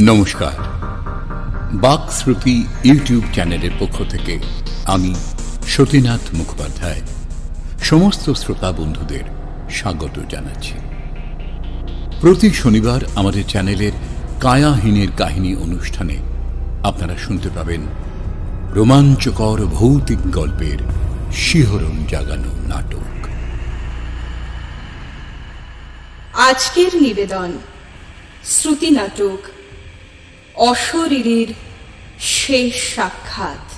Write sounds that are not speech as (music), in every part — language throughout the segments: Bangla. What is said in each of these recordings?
নমস্কার। বাক শ্রুতি ইউটিউব চ্যানেলের পক্ষ থেকে আমি সতীনাথ মুখোপাধ্যায়। সমস্ত শ্রোতা বন্ধুদের স্বাগত জানাচ্ছি। প্রতি শনিবার আমাদের চ্যানেলের কায়াহীনের কাহিনী অনুষ্ঠানে আপনারা শুনতে পাবেন রোমাঞ্চকর ভৌতিক গল্পের শিহরণ জাগানো নাটক। আজকের নিবেদন শ্রুতি নাটক অশরীরীর শেষ সাক্ষাৎ।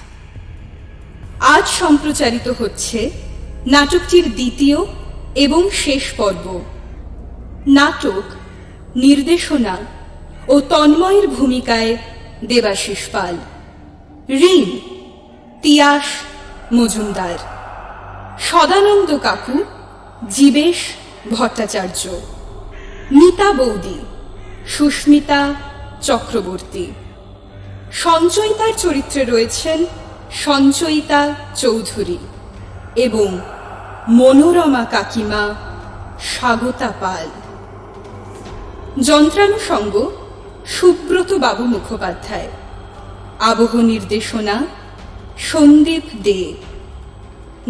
আজ সম্প্রচারিত হচ্ছে নাটকটির দ্বিতীয় এবং শেষ পর্ব। নাটক, নির্দেশনা ও তন্ময়ের ভূমিকায় দেবাশিস পাল। ঋণ তিয়াস মজুমদার। সদানন্দ কাকু, জীবেশ ভট্টাচার্য। মিতা বৌদি, সুস্মিতা চক্রবর্তী। সঞ্চয়িতার চরিত্রে রয়েছেন সঞ্চয়িতা চৌধুরী এবং মনোরমা কাকিমা স্বাগতা পাল। যন্ত্রানুষঙ্গ সুব্রত বাবু মুখোপাধ্যায়। আবহ নির্দেশনা সন্দীপ দে।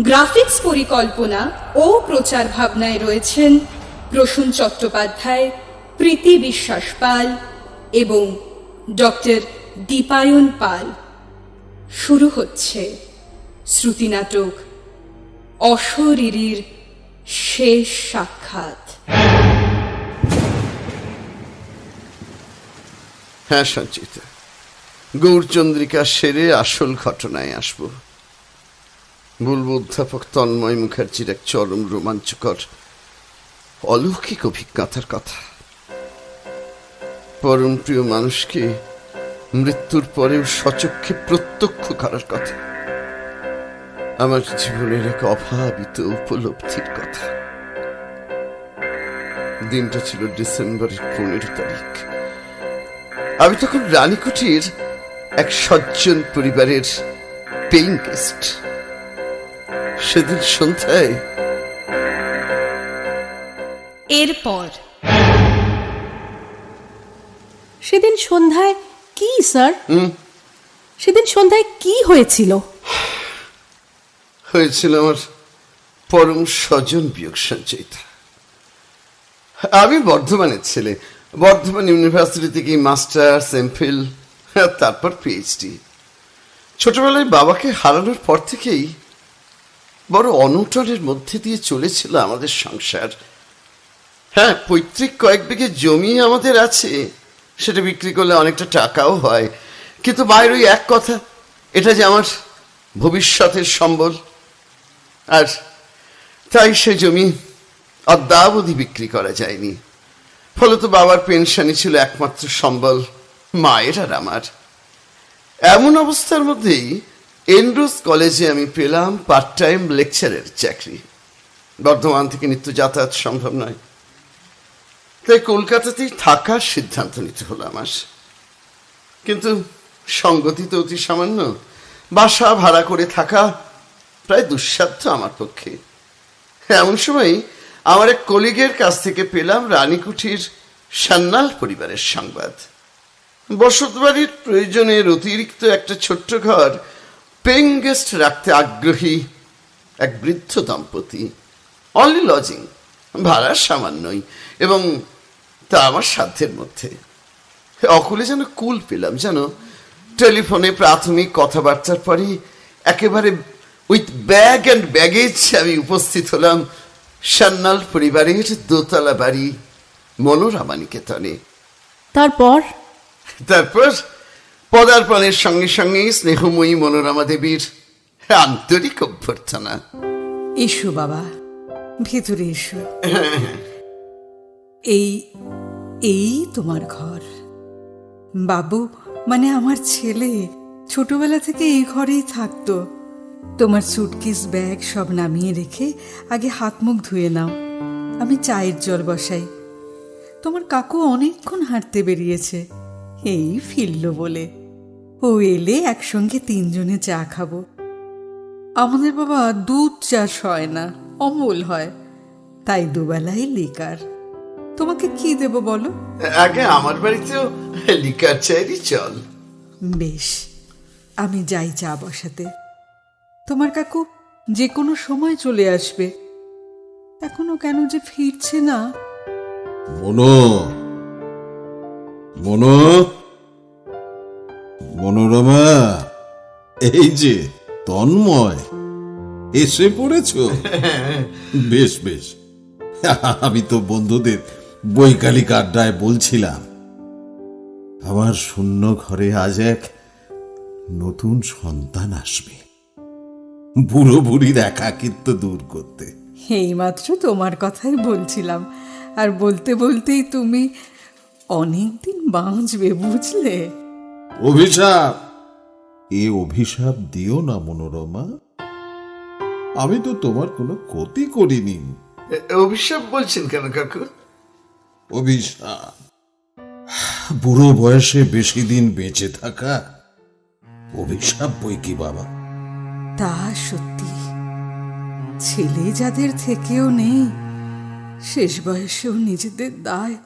গ্রাফিক্স পরিকল্পনা ও প্রচার ভাবনায় রয়েছেন প্রসূন চট্টোপাধ্যায়, প্রীতি বিশ্বাস পাল এবং ডক্টর দীপায়ন পাল। শুরু হচ্ছে শ্রুতি নাটক অশরীরীর শেষ সাক্ষাৎ। হ্যাঁ সঞ্চিতা। গৌরচন্দ্রিকা সেরে আসল ঘটনায় আসব। বলব অধ্যাপক তন্ময় মুখার্জির এক চরম রোমাঞ্চকর অলৌকিক অভিজ্ঞতার কথা। পরম প্রিয় মানুষকে মৃত্যুর পরেও সচক্ষে প্রত্যক্ষ করার কথা? আমার জীবনের এক অভাবিত উপলব্ধির কথা। দিনটা ছিল ডিসেম্বরের পনেরো তারিখ। আমি তখন রানীকুটির এক সজ্জন পরিবারের পেইং গেস্ট। সেদিন সন্ধ্যায় এরপর সেদিন সন্ধ্যায় কি স্যার? সেদিন সন্ধ্যায় কি হয়েছিল? হয়েছিল আমার পরম স্বজন বিয়োগ সঞ্চয়িতা। আমি বর্ধমানের ছেলে। বর্ধমান ইউনিভার্সিটি থেকে মাস্টার্স এমফিল তারপর পিএইচডি ছোটবেলায় বাবাকে হারানোর পর থেকেই বড় অনটনের মধ্যে দিয়ে চলেছিল আমাদের সংসার। হ্যাঁ পৈতৃক কয়েক বিঘে জমি আমাদের আছে। সেটা বিক্রি করলে অনেকটা টাকাও হয়। কিন্তু ওই এক কথা, এটা যে আমার ভবিষ্যতের সম্বল। আর তাই সে জমি অদ্যাবধি বিক্রি করা যায়নি। ফলত বাবার পেনশনই ছিল একমাত্র সম্বল মায়ের আর আমার। এমন অবস্থার মধ্যেই এন্ড্রুস কলেজে আমি পেলাম পার্ট টাইম লেকচারের চাকরি। বর্ধমান থেকে নিত্য যাতায়াত সম্ভব নয়। তাই কলকাতাতেই থাকার সিদ্ধান্ত নিতে হলো আমার। কিন্তু সঙ্গতি তো অতি সামান্য। বাসা ভাড়া করে থাকা প্রায় দুঃসাধ্য আমার পক্ষে। এমন সময় আমার এক কলিগের কাছ থেকে পেলাম রানীকুঠির সান্নাল পরিবারের সংবাদ। বসতবাড়ির প্রয়োজনের অতিরিক্ত একটা ছোট্ট ঘর পেইং গেস্ট রাখতে আগ্রহী এক বৃদ্ধ দম্পতি। অনলি লজিং ভাড়া সামান্যই এবং তা আমার সাধ্যের মধ্যে। অকুলে যেন কুল পেলাম যেন টেলিফোনে প্রাথমিক কথাবার্তার পরই একেবারে উইথ ব্যাগ অ্যান্ড ব্যাগেজ আমি উপস্থিত হলাম সান্নাল পরিবারের দোতলা বাড়ি মনোরমা নিকেতনে তারপর? তারপর পদার্পণের সঙ্গে সঙ্গে স্নেহময়ী মনোরমা দেবীর আন্তরিক অভ্যর্থনা। এসো বাবা ভেতরে এসো। (laughs) এই এই তোমার ঘর। বাবু মানে আমার ছেলে ছোটবেলা থেকে এই ঘরেই থাকতো। তোমার সুটকেস ব্যাগ সব নামিয়ে রেখে আগে হাত মুখ ধুয়ে নাও। আমি চায়ের জল বসাই। তোমার কাকু অনেকক্ষণ হাঁটতে বেরিয়েছে। এই ফিরল বলে। ও এলে একসঙ্গে তিনজনে চা খাব। আমাদের বাবা দুধ চাষ হয় না, অমল হয়। তাই দুবেলায় লিকার। তোমাকে কি দেব বলো? আগে আমার বাড়িতেও লিকার চাইরই চল। বেশ আমি যাই চা বসাতে। তোমার কাকু যে কোনো সময় চলে আসবে। এখনও কেন যে ফিরছে না? মনো! মনো! মনোরমা এই যে তন্ময় এসে পড়েছ? (laughs) বেশ বেশ। আমি তো বন্ধুদের বৈকালিক আড্ডায় বলছিলাম আমার শূন্য ঘরে আজ এক নতুন সন্তান আসবে। বুড়ো বুড়ির একাকিত্ব দূর করতে। এইমাত্র তোমার কথাই বলছিলাম। আর বলতে বলতেই তুমি অনেকদিন বাঁচবে বুঝলে? অভিশাপ! এ অভিশাপ দিও না মনোরমা। আমি তো তোমার কোনো ক্ষতি করিনি। অভিশাপ বলছেন কেন কাকু? অভিশাপ বুড়ো বয়সে বেশি দিন বেঁচে থাকা অভিশাপ বই কি বাবা? তা সত্যি ছেলে যাদের থেকেও নেই শেষ বয়সেও নিজেদের দায়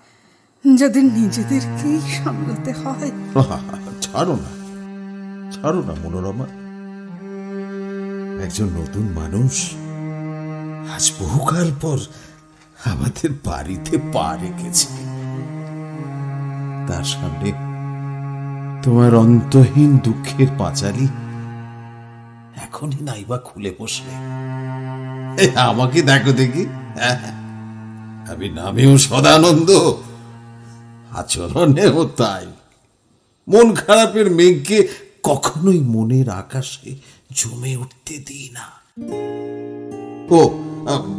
যাদের নিজেদেরকেই সামলাতে হয়। (laughs) ছাড়ো না ছাড়ো না মনোরমা। একজন নতুন মানুষ আজ বহুকাল পর আমাদের বাড়িতে পা রেখেছে। তার সামনে তোমার অন্তহীন দুঃখের পাঁচালি এখনই নাইবা খুলে বসলে। আমাকে দেখো দেখি। আমি নামেও সদানন্দ, আচরণেও তাই। মন খারাপের মেঘকে কখনোই মনের আকাশে জমে উঠতে দিই না। ও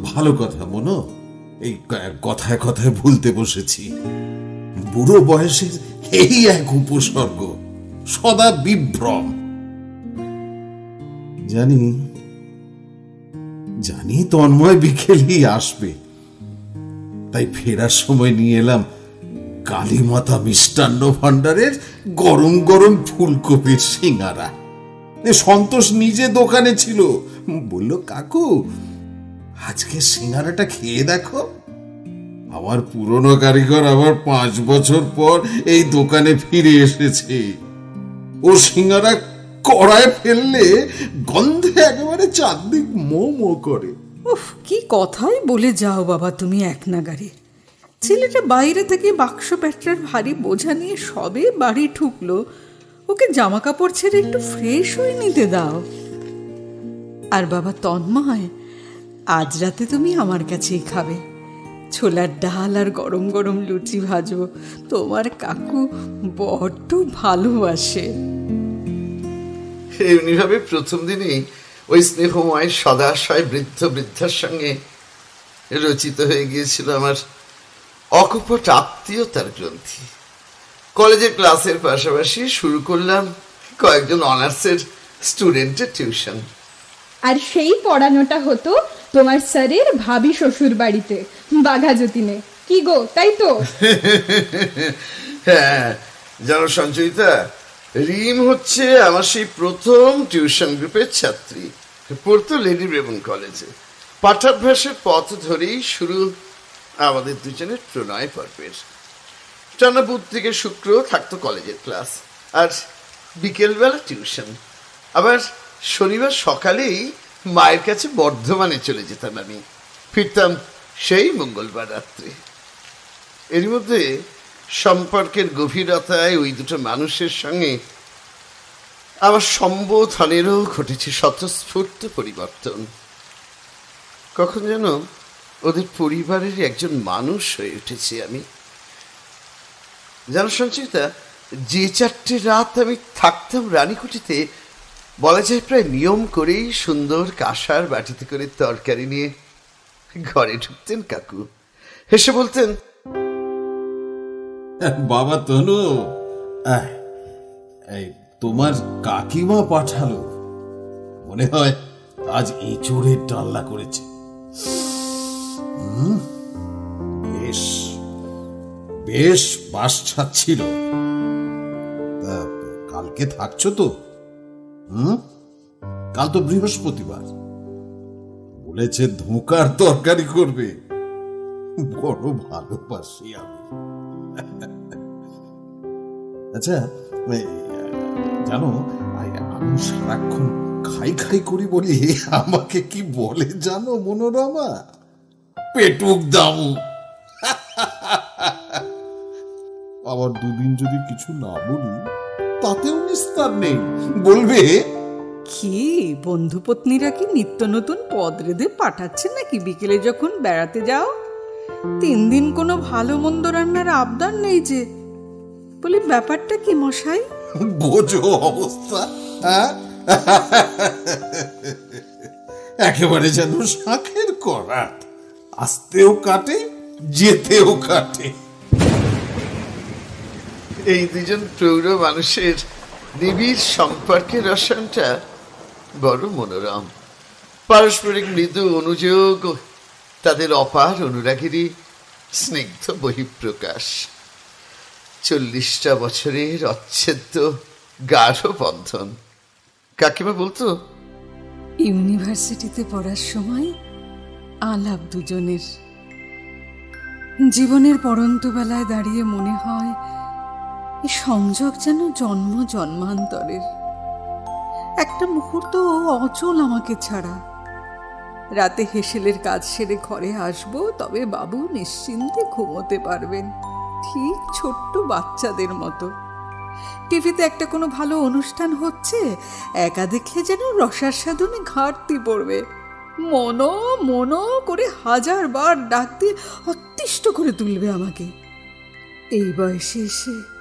ভালো কথা, মনো। এই কথায় কথায় ভুলতে বসেছি। বুড়ো বয়সের এই এক উপসর্গ, সদা বিভ্রম। জানি জানি তন্ময় বিকেলেই আসবে। তাই ফেরার সময় নিয়ে এলাম কালীমাতা মিষ্টান্ন ভাণ্ডারের গরম গরম ফুলকপির সিঙ্গারা। সন্তোষ নিজে দোকানে ছিল। বলল, কাকু আজকে সিঙ্গারাটা খেয়ে দেখো। আমার পুরনো কারিগর আবার পাঁচ বছর পর এই দোকানে ফিরে এসেছে। ও সিঙ্গারা কড়ায় ফেললে গন্ধে একেবারে চারদিক মো মো করে। উফ, কি কথাই বলে যাও বাবা তুমি এক নাগারে। ছেলেটা বাইরে থেকে বাক্স প্যাটরার ভারী বোঝা নিয়ে সবে বাড়ি ঢুকলো। ওকে জামা কাপড় ছেড়ে একটু ফ্রেশ হয়ে নিতে দাও। আর বাবা তন্ময় আজ রাতে তুমি আমার কাছেই খাবে। ছোলার ডাল আর গরম গরম লুচি ভাজো। তোমার কাকু বড্ড ভালোবাসে। এমনিভাবে প্রথম দিনেই ওই স্নেহময় সদাশয় বৃদ্ধ বৃদ্ধার সঙ্গে রচিত হয়ে গিয়েছিল আমার অকপট আত্মীয়তার গ্রন্থি। কলেজের ক্লাসের পাশাপাশি শুরু করলাম কয়েকজন অনার্সের স্টুডেন্টের টিউশন। আর সেই পড়ানোটা হতো তোমার স্যারের ভাবি শ্বশুর বাড়িতে বাঘা যতীনে কি গো, তাই তো? হ্যাঁ জানো সঞ্চয়িতা, রিম হচ্ছে আমার সেই প্রথম টিউশন গ্রুপের ছাত্রী। পড়তো লেডি ব্রেবন কলেজে। পাঠাভ্যাসের পথ ধরেই শুরু আমাদের দুজনের প্রণয় পর্বের। টানা বুধ থেকে শুক্র থাকতো কলেজের ক্লাস, আর বিকেলবেলা টিউশন। আবার শনিবার সকালেই মায়ের কাছে বর্ধমানে চলে যেতাম আমি। ফিরতাম সেই মঙ্গলবার রাত্রে। এর মধ্যে সম্পর্কের গভীরতায় ওই দুটো মানুষের সঙ্গে আমার সম্বোধনেরও ঘটেছে স্বতঃস্ফূর্ত পরিবর্তন। কখন যেন ওদের পরিবারের একজন মানুষ হয়ে উঠেছি আমি। জানো সঞ্চিতা, যে চারটে রাত আমি থাকতাম রানীকুটিতে বলা যায় প্রায় নিয়ম করেই সুন্দর কাঁসার বাটিতে করে তরকারি নিয়ে ঘরে ঢুকতেন কাকু। হেসে বলতেন, বাবা তনু তোমার কাকিমা পাঠালো। মনে হয় আজ এঁচড়ের ডাল্লা করেছে। বেশ বেশ বাস তা কালকে থাকছো তো? কাল তো বৃহস্পতিবার। বলেছে ধোকার তরকারি করবে। বড় ভালোবাসি আমি। আচ্ছা জানো আমি সারাক্ষণ খাই খাই করি বলি আমাকে কি বলে জানো, মনোরমা? পেটুক দামু। আবার দুদিন যদি কিছু না বলি তাতেও নিস্তার নেই। বলবে কি বন্ধুপত্নীরা কি নিত্য নতুন পদ রেঁধে পাঠাচ্ছে নাকি বিকেলে যখন বেড়াতে যাও? তিন দিন কোনো ভালো মন্দ রান্নার আবদার নেই যে। বলি ব্যাপারটা কি মশাই? বোঝো অবস্থা? একেবারে যেন শাঁখের করাত। আসতেও কাটে যেতেও কাটে। এই দুজন প্রৌঢ় মানুষের নিবিড় সম্পর্কের রসায়নটা বড় মনোরম। পারস্পরিক মৃদু অনুযোগ, তাদের অপার অনুরাগেরই স্নিগ্ধ বহিঃপ্রকাশ। চল্লিশটা বছরের অচ্ছেদ্য গাঢ় বন্ধন। কাকিমা, বলতো? ইউনিভার্সিটিতে পড়ার সময় আলাপ দুজনের। জীবনের পরন্ত বেলায় দাঁড়িয়ে মনে হয় সংযোগ যেন জন্ম জন্মান্তরের। একটা মুহূর্ত অচল আমাকে ছাড়া। রাতে হেসেলের কাজ সেরে ঘরে আসব, তবে বাবু নিশ্চিন্তে ঘুমোতে পারবেন, ঠিক ছোট্ট বাচ্চাদের মতো। টিভিতে একটা কোনো ভালো অনুষ্ঠান হচ্ছে, একা দেখলে যেন রসার সাধনে ঘাটতি পড়বে। মনো মনো করে হাজার বার ডাক দিয়ে অতিষ্ঠ করে তুলবে আমাকে। এই বয়সে এসে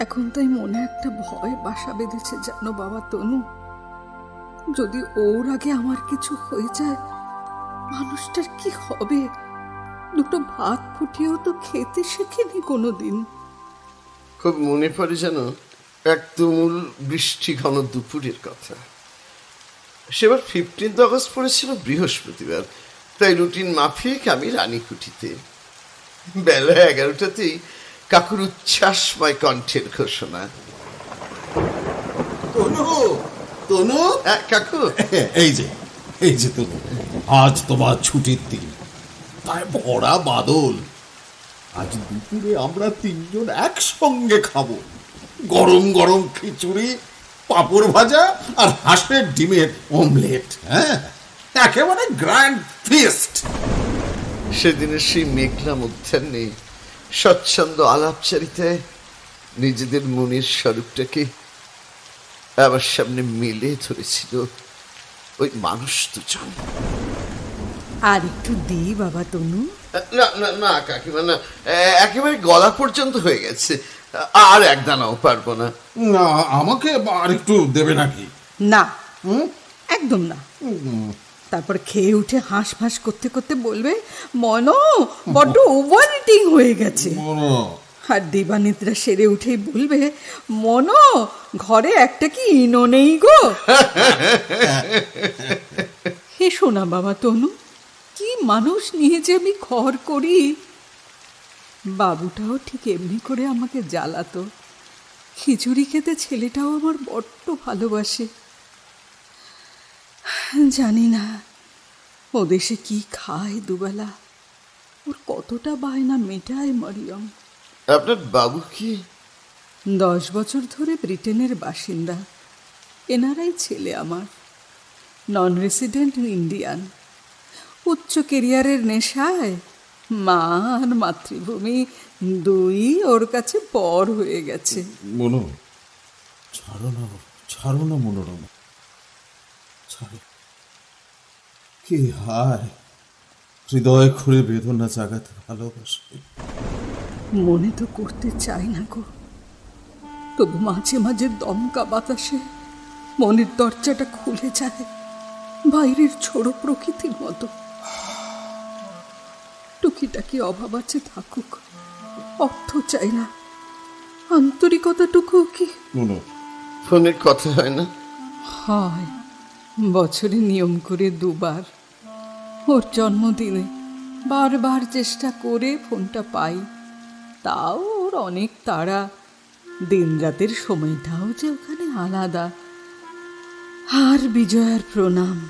এখন তাই মনে একটা ভয় বাসা বেঁধেছে জানো বাবা তনু। যদি ওর আগে আমার কিছু হয়ে যায়, মানুষটার কি হবে? দুটো ভাত ফুটিয়েও তো খেতে শেখেনি কোনোদিন। খুব মনে পড়ে যেন এক তুমুল বৃষ্টি ঘন দুপুরের কথা। সেবার ফিফটিন্থ আগস্ট পড়েছিল বৃহস্পতিবার। তাই রুটিন মাফিক আমি রানীকুঠিতে। বেলা এগারোটাতেই কাকুর উচ্ছ্বাসময় কণ্ঠের ঘোষণা। তনু তনু? আহ, কাকু। এই যে এই যে তনু আজ তোমার ছুটির দিন। তাই ভরা বাদল। আজ দুপুরে আমরা তিনজন একসঙ্গে খাব। গরম গরম খিচুড়ি পাঁপড় ভাজা আর হাঁসের ডিমের অমলেট হ্যাঁ? একেবারে গ্র্যান্ড ফিস্ট সেদিনের সেই মেঘলা মধ্যাহ্নে স্বচ্ছন্দ আলাপচারিতায় নিজেদের মনের স্বরূপটাকে আমার সামনে মেলে ধরেছিল ওই মানুষ দুজন। আর একটু দিই বাবা তনু। না না না কাকিমা না একেবারে গলা পর্যন্ত হয়ে গেছে। আর এক দানাও পারব না। না আমাকে আর একটু দেবে নাকি? না। একদম না। তারপর খেয়ে উঠে হাঁস ফাঁস করতে করতে বলবে মনো বড্ড ওভার ইটিং হয়ে গেছে। মনো। আর দেবানিদ্রা সেরে উঠেই বলবে মনো ঘরে একটা কি ইনো নেই গো? এসো না বাবা তনু কি মানুষ নিয়ে যে আমি ঘর করি। বাবুটাও ঠিক এমনি করে আমাকে জ্বালাতো। খিচুড়ি খেতে ছেলেটাও আমার বড্ড ভালোবাসে। জানি না। ও দেশে কি খায় দুবেলা? ওর কতটা বায়না মেটায় মরিয়ম। আপনার বাবু কি? দশ বছর ধরে ব্রিটেনের বাসিন্দা। এনারাই ছেলে আমার। নন রেসিডেন্ট ইন্ডিয়ান উচ্চ কেরিয়ারের নেশায় মা আর মাতৃভূমি দুই ওর কাছে পর হয়ে গেছে। মনো ছাড়ো না ছাড়ো না মনোরমা। ছাড়ো। কি হায় হৃদয় খুঁড়ে বেদনা জাগাতে ভালোবাসে মনে তো করতে চাই না গো। তবু মাঝে মাঝে দমকা বাতাসে মনের দরজাটা খুলে যায় বাইরের ছোড়ো প্রকৃতির মতো। টুকিটাকি অভাব আছে থাকুক অর্থ চাই না। আন্তরিকতাটুকু কি? মনো ফোনের কথা হয় না? হয় বছরে নিয়ম করে দুবার। ওর জন্মদিনে বারবার চেষ্টা করে ফোনটা পাই। তাও ওর অনেক তাড়া। দিন রাতের সময়টাও যে ওখানে আলাদা। আর বিজয়ার প্রণাম।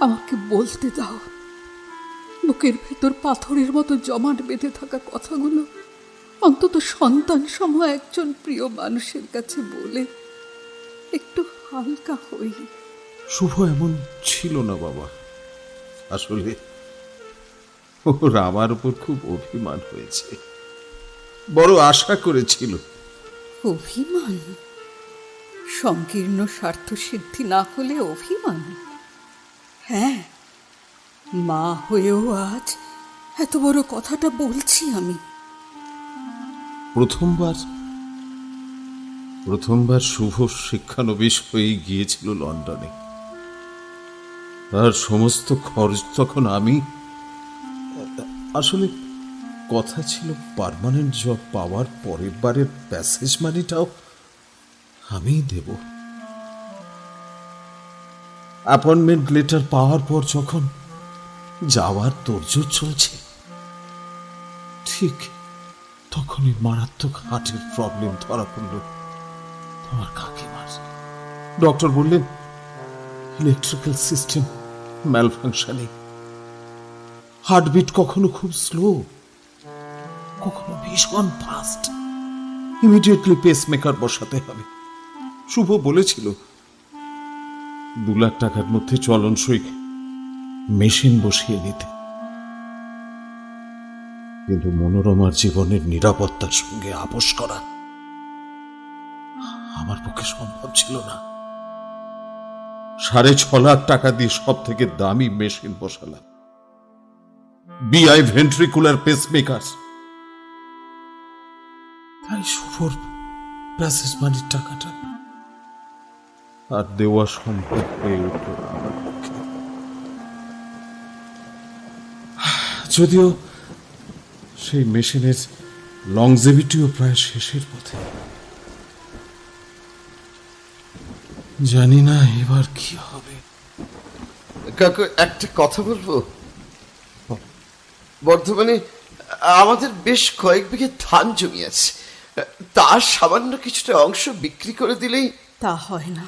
আমাকে বলতে দাও বুকের ভেতর পাথরের মতো জমাট বেঁধে থাকা কথাগুলো অন্তত সন্তান সম একজন প্রিয় মানুষের কাছে বলে একটু হালকা হই। শুভ এমন ছিল না বাবা। আসলে ওর আমার উপর খুব অভিমান হয়েছে। বড় আশা করেছিল। অভিমান? সংকীর্ণ স্বার্থ সিদ্ধি না হলে অভিমান? হ্যাঁ মা হয়েও আজ এত বড় কথাটা বলছি আমি। প্রথমবার প্রথমবার শুভ শিক্ষানবিশ হয়ে গিয়েছিল লন্ডনে। আর সমস্ত খরচ তখন আমি। আসলে কথা ছিল পারমানেন্ট জব পাওয়ার পরের বারের প্যাসেজ মানিটাও আমিই দেব। অ্যাপয়েন্টমেন্ট লেটার পাওয়ার পর যখন যাওয়ার তোড়জোড় চলছে, ঠিক তখনই মারাত্মক হার্টের প্রবলেম ধরা পড়ল তোমার কাকিমার। ডক্টর বললেন ইলেকট্রিক্যাল সিস্টেম ম্যালফাংশনিং হার্টবিট কখনো খুব স্লো কখনো ভীষণ ফাস্ট ইমিডিয়েটলি পেসমেকার বসাতে হবে। শুভ বলেছিল দু লাখ টাকার মধ্যে চলনসই মেশিন বসিয়ে দিতে। কিন্তু মনোরমার জীবনের নিরাপত্তার সঙ্গে আপোষ করা আমার পক্ষে সম্ভব ছিল না। সাড়ে ছ লাখ টাকা দিয়ে সব থেকে দামি মেশিন বসালাম। বিআই ভেন্ট্রিকুলার পেসমেকার তাই শুভর প্যাসেজ মানির টাকাটা। আর দেওয়া সম্ভব হয়ে উঠল আমার পক্ষে। যদিও সেই মেশিনের লংজেভিটিও প্রায় শেষের পথে। জানি না এবার কি হবে। কাকু একটা কথা বলব? বর্ধমানে আমাদের বেশ কয়েক বিঘে ধান জমি আছে। তার সামান্য কিছুটা অংশ বিক্রি করে দিলেই তা হয় না।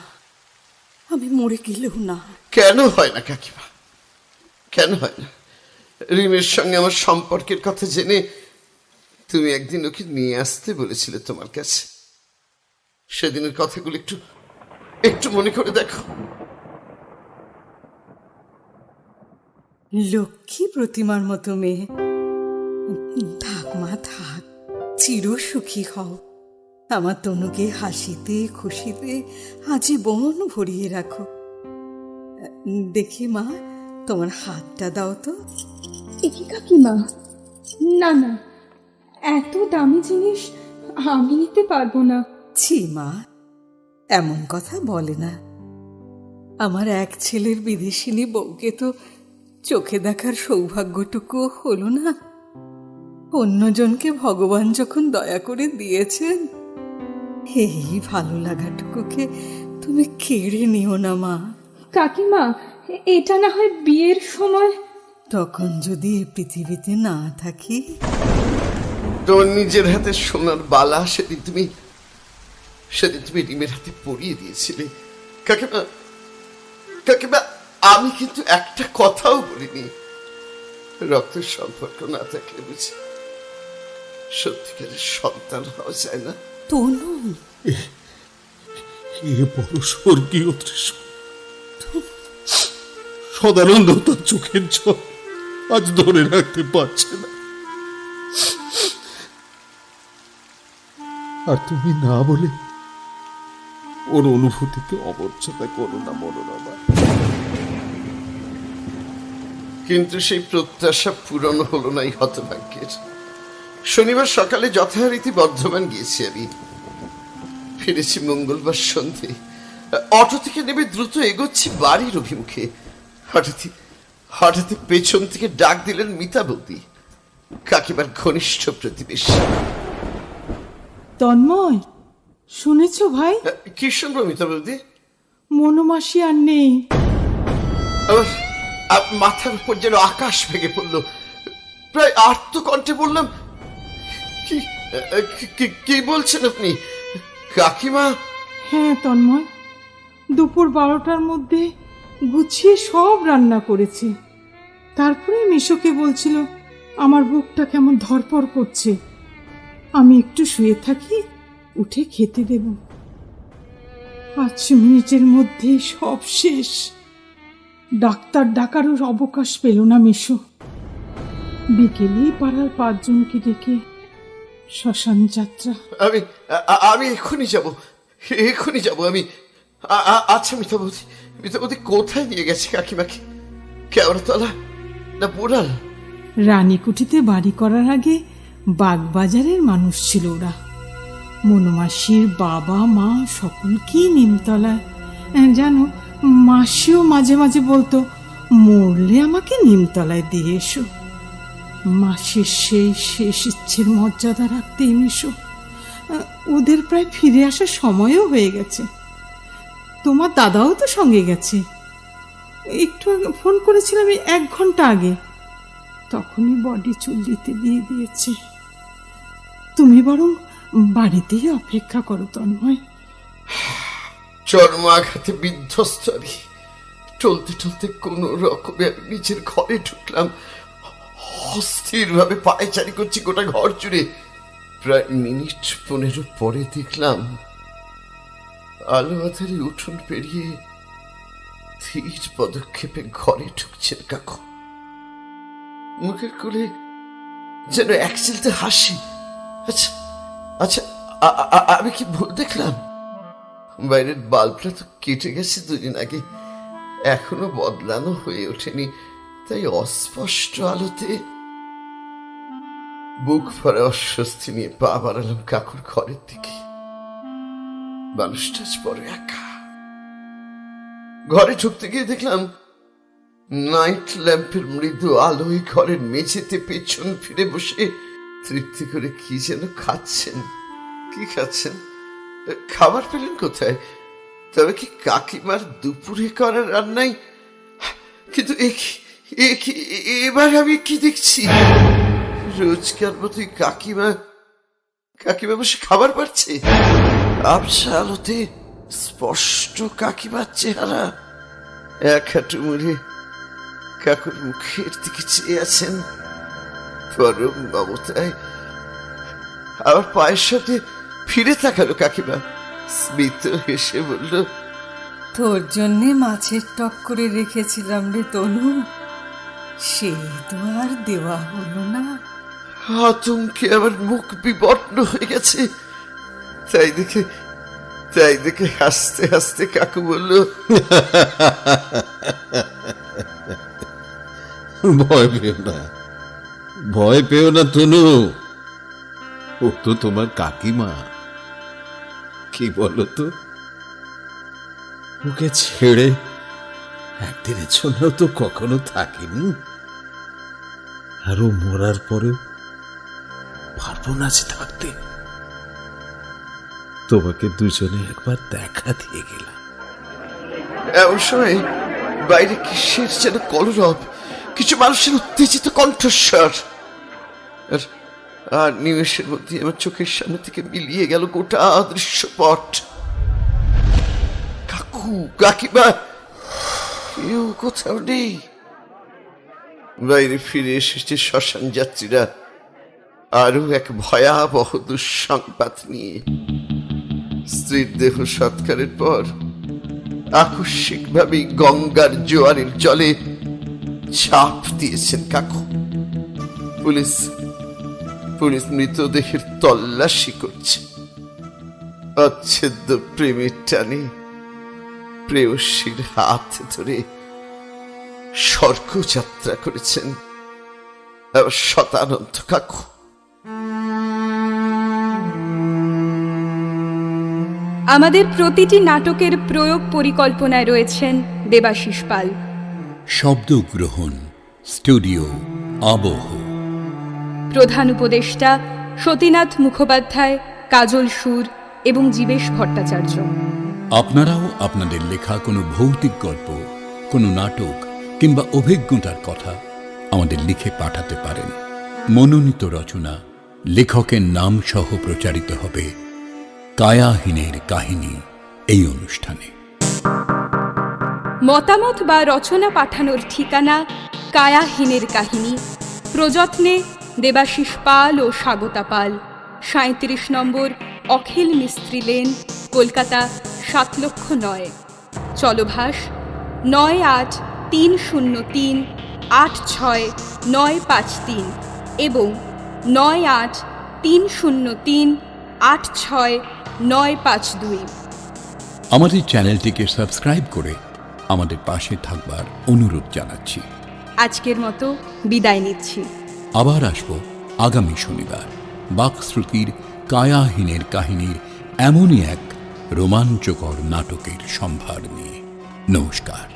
আমি মরে গেলেও না। কেন হয় না কাকিমা? কেন হয় না? রিমের সঙ্গে আমার সম্পর্কের কথা জেনে তুমি একদিন ওকে নিয়ে আসতে বলেছিলে তোমার কাছে। সেদিনের কথাগুলো একটু একটু মনে করে দেখো লক্ষ্মী প্রতিমার মতো মেয়ে। থাক মা থাক চির সুখী হও। আমার তনুকে হাসিতে খুশিতে আজীবন ভরিয়ে রাখো। দেখি মা তোমার হাতটা দাও তো। একি কাকিমা। না না এত দামি জিনিস আমি নিতে পারব না। ছি মা এমন কথা বলে না। আমার এক ছেলের বিদেশিনী বউকে তো চোখে দেখার সৌভাগ্যটুকুও হলো না। অন্যজনকে ভগবান যখন দয়া করে দিয়েছেন এই ভালো লাগাটুকুকে তুমি কেড়ে নিও না মা। কাকিমা এটা না হয় বিয়ের সময়? তখন যদি এ পৃথিবীতে না থাকি? তোমার নিজের হাতে সোনার বালা সেদিন তুমি সেদিন তুমি রিমের হাতে পরিয়ে দিয়েছিলে। কাকিমা কাকিমা আমি কিন্তু একটা কথাও বলিনি। রক্তের সম্পর্ক না থাকলে বুঝি সত্যিকারের সন্তান হওয়া যায় না। তনু। এ বড় স্বর্গীয় দৃশ্য সদানন্দ তার চোখের জল আজ ধরে রাখতে পারছে না। আর তুমি না বলে ওর অনুভূতিকে অবর্চনা করো না মনোরমা কিন্তু সেই প্রত্যাশা পূরণ হলো না এই হতভাগ্যের। শনিবার সকালে যথারীতি বর্ধমান গিয়েছি আমি। ফিরেছি মঙ্গলবার সন্ধে। অটো থেকে নেমে দ্রুত এগোচ্ছি বাড়ির অভিমুখে। হঠাৎ হঠাৎ পেছন থেকে ডাক দিলেন মিতা বৌদি কাকিমার ঘনিষ্ঠ প্রতিবেশী। তন্ময় শুনেছ ভাই? কি শুনব মিতা বৌদি? মনোমাসি আর নেই। মাথার উপর যেন আকাশ ভেঙে পড়ল। প্রায় আর্তকণ্ঠে বললাম কি কি- কি- কি বলছেন আপনি? কাকিমা? হ্যাঁ তন্ময়। দুপুর বারোটার মধ্যে গুছিয়ে সব রান্না করেছে। তারপরে মিশোকে বলছিল আমার বুকটা কেমন ধরপর করছে। আমি একটু শুয়ে থাকি উঠে খেতে দেব। পাঁচ মিনিটের মধ্যেই সব শেষ। ডাক্তার ডাকারও অবকাশ পেল না মিশো। বিকেলেই পাড়ার পাঁচজনকে ডেকে শ্মশান যাত্রা। আমি আমি এক্ষুনি যাব। এক্ষুনি যাব আমি। আচ্ছা মিতাবতী মিতাবতী কোথায় নিয়ে গেছে কাকিমাকে? কেওড়াতলা না বুড়াল? রানীকুঠিতে বাড়ি করার আগে বাগবাজারের মানুষ ছিল ওরা। মনুমাসির বাবা, মা সকলকেই নিমতলায়। জানো, মাসিও মাঝে মাঝে বলতো, মরলে আমাকে নিমতলায় দিয়ে এসো। মাসির সেই শেষ ইচ্ছের মর্যাদা রাখতে এসো ওদের প্রায় ফিরে আসার সময়ও হয়ে গেছে। তোমার দাদাও তো সঙ্গে গেছে। একটু আগে ফোন করেছিলাম এক ঘণ্টা আগে। তখনই বডি চুল্লিতে দিয়ে দিয়েছে। তুমি বরং বাড়িতেই অপেক্ষা করো তন্ময়। চর্ম আঘাতে বিধ্বস্ত আমি চলতে চলতে কোন রকমে আমি নিজের ঘরে ঢুকলাম। অস্থির ভাবে পায়চারি করছি গোটা ঘর জুড়ে। প্রায় মিনিট পনেরো পরে দেখলাম আলো আধারে উঠোন পেরিয়ে ধীর পদক্ষেপে ঘরে ঢুকছেন কাকু। মুখের কোলে যেন এক চিলতে হাসি। আচ্ছা আচ্ছা আমি কি ভুল দেখলাম? বাইরের বাল্বটা তো কেটে গেছে দুদিন আগে। এখনও বদলানো হয়ে ওঠেনি, তাই অস্পষ্ট আলোতে বুক ভরা অস্বস্তি নিয়ে পা বাড়ালাম কাকুর ঘরের দিকে। মানুষটা বড় একা। ঘরে ঢুকতে গিয়ে দেখলাম, নাইট ল্যাম্পের মৃদু আলোয় ঘরের মেঝেতে পেছন ফিরে বসে তৃপ্তি করে কি যেন খাচ্ছেন? কি খাচ্ছেন? খাবার পেলেন কোথায়? তবে কি কাকিমার দুপুরে করার রান্নাই? কিন্তু এবার আমি কি দেখছি? রোজকার মতোই কাকিমা কাকিমা বসে খাবার পাচ্ছে। আবসা আলোতে স্পষ্ট কাকিমার চেহারা। এক হাঁটু মুড়ে কাকুর মুখের দিকে চেয়ে আছেন। পরম মমতায় আবার পায়ের সাথে ফিরে তাকালো কাকিমা। স্মিত হেসে বলল তোর জন্যে মাছের টক করে রেখেছিলাম রে তনু। সে তো আর দেওয়া হলো না। আতঙ্কে আমার মুখ বিবর্ণ হয়ে গেছে। তাই দেখে তাই দেখে হাসতে হাসতে কাকু বলল ভয় পেও না। ভয় পেও না তনু ও তো তোমার কাকিমা। কি বলো তো ওকে ছেড়ে একদিনের জন্য তো কখনো থাকিনি। আর মরার পরেও পারব না যে থাকতে। তোমাকে দুজনে একবার দেখা দিয়ে গেলাম। এমন সময় বাইরে কিসের যেন কলরব, কিছু মানুষের উত্তেজিত কণ্ঠস্বর। আর আর নিমেষের মধ্যে আমার চোখের সামনে থেকে মিলিয়ে গেল গোটা দৃশ্যপট। কাকু, কাকিমা, কেউ কোথাও নেই। বাইরে ফিরে এসেছে শ্মশান যাত্রীরা। আরও এক ভয়াবহ দুঃসংবাদ নিয়ে। স্ত্রীর দেহ সৎকারের পর আকস্মিকভাবে গঙ্গার জোয়ারের জলে চাপ দিয়েছেন কাকু। পুলিশ মৃতদেহের তল্লাশি করছে। অচ্ছেদ্য প্রেমের টানে প্রেয়সীর হাত ধরে স্বর্গযাত্রা করেছেন আবার শতানন্ত কাকু। আমাদের প্রতিটি নাটকের প্রয়োগ পরিকল্পনায় রয়েছেন দেবাশিস পাল। শব্দগ্রহণ স্টুডিও আবহ। প্রধান উপদেষ্টা সতীনাথ মুখোপাধ্যায় কাজল সুর এবং জীবেশ ভট্টাচার্য। আপনারাও আপনাদের লেখা কোনো ভৌতিক গল্প কোনো নাটক কিংবা অভিজ্ঞতার কথা আমাদের লিখে পাঠাতে পারেন। মনোনীত রচনা লেখকের নাম সহ প্রচারিত হবে কায়াহীনের কাহিনী এই অনুষ্ঠানে। মতামত বা রচনা পাঠানোর ঠিকানা কায়াহীনের কাহিনী প্রযত্নে দেবাশিস পাল ও স্বাগতা পাল। সাঁত্রিশ নম্বর অখিল মিস্ত্রি লেন কলকাতা সাত লক্ষ নয়। চলভাস নয় আট তিন শূন্য তিন আট ছয় নয় পাঁচ তিন এবং নয় আট তিন শূন্য তিন আট ছয় নয় পাঁচ দুই। আমাদের চ্যানেলটিকে সাবস্ক্রাইব করে আমাদের পাশে থাকবার অনুরোধ জানাচ্ছি। আজকের মতো বিদায় নিচ্ছি। আবার আসব আগামী শনিবার। বাকশ্রুতির কায়াহীনের কাহিনীর এমনই এক রোমাঞ্চকর নাটকের সম্ভার নিয়ে। নমস্কার।